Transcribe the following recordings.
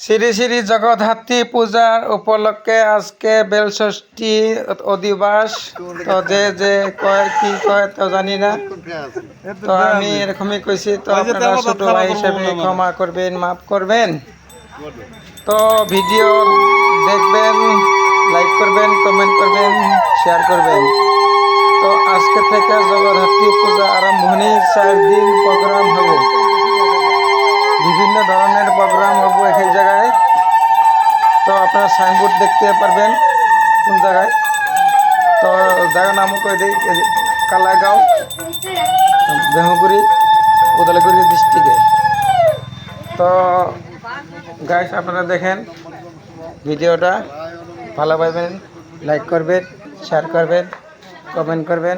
শ্রী শ্রী জগদ্ধাত্রী পূজার উপলক্ষে আজকে বেলষষ্ঠী অধিবাস। তো যে যে কয় কি কয় তো জানি না। তো আমি এরকমই কইছি তো আপনারা ছোট ভাই হিসেবে ক্ষমা করবেন মাফ করবেন। তো ভিডিও দেখবেন লাইক করবেন কমেন্ট করবেন শেয়ার করবেন। তো আজকে থেকে জগদ্ধাত্রী পূজা আরম্ভণী চার দিন প্রোগ্রাম হবে। আপনারা সাইনবোর্ড দেখতে পারবেন কোন জায়গায়। তো জায়গার নামও কয়ে দিই? কালাগাঁও, বেহগুড়ি, উদালগুড়ি ডিস্ট্রিক্টে তো গাইস আপনারা দেখেন ভিডিওটা। ভালো পাইবেন লাইক করবেন শেয়ার করবেন কমেন্ট করবেন।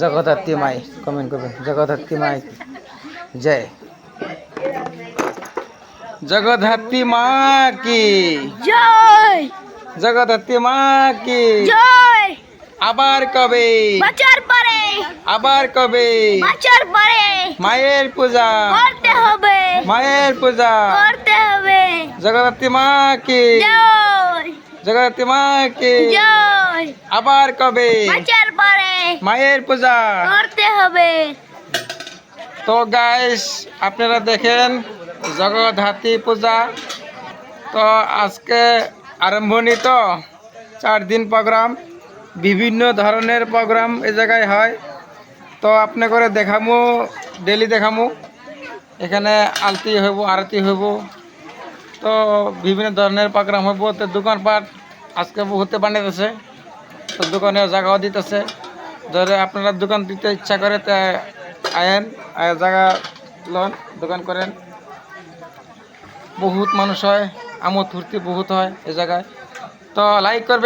জগদ্ধাত্রী মাই কমেন্ট করবেন। জগদ্ধাত্রী মাই, জয়। জগদ্ধাত্রী মা কি জয় জগদ্ধাত্রী মা কি জয় আবার কবে বাঁচার পরে আবার কবে বাঁচার পরে মায়ের পূজা করতে হবে মায়ের পূজা করতে হবে জগদ্ধাত্রী মা কি জয় জগদ্ধাত্রী মা কি জয় আবার কবে বাঁচার পরে মায়ের পূজা করতে হবে তো গাইস আপনারা দেখেন জগদ্ধাত্রী পূজা। তো আজকে আরম্ভণী তো চার দিন প্রোগ্রাম, বিভিন্ন ধরনের প্রোগ্রাম এই জায়গায় হয়। তো আপনি করে দেখামু, ডেলি দেখামু। এখানে আলতি হইব, আরতি হইব। তো বিভিন্ন ধরনের প্রোগ্রাম হইব। তো দোকানপাট আজকে বহুতে বানিয়েছে তো দোকানে জায়গাও দিতেছে। ধরে আপনারা দোকান দিতে ইচ্ছা করে তা আয়েন, আয় জায়গা লন, দোকান করেন। বহুত মানুষ হয় আমোদ ফুর্তি বহুত হয় এই জায়গায়। তো লাইক করবে।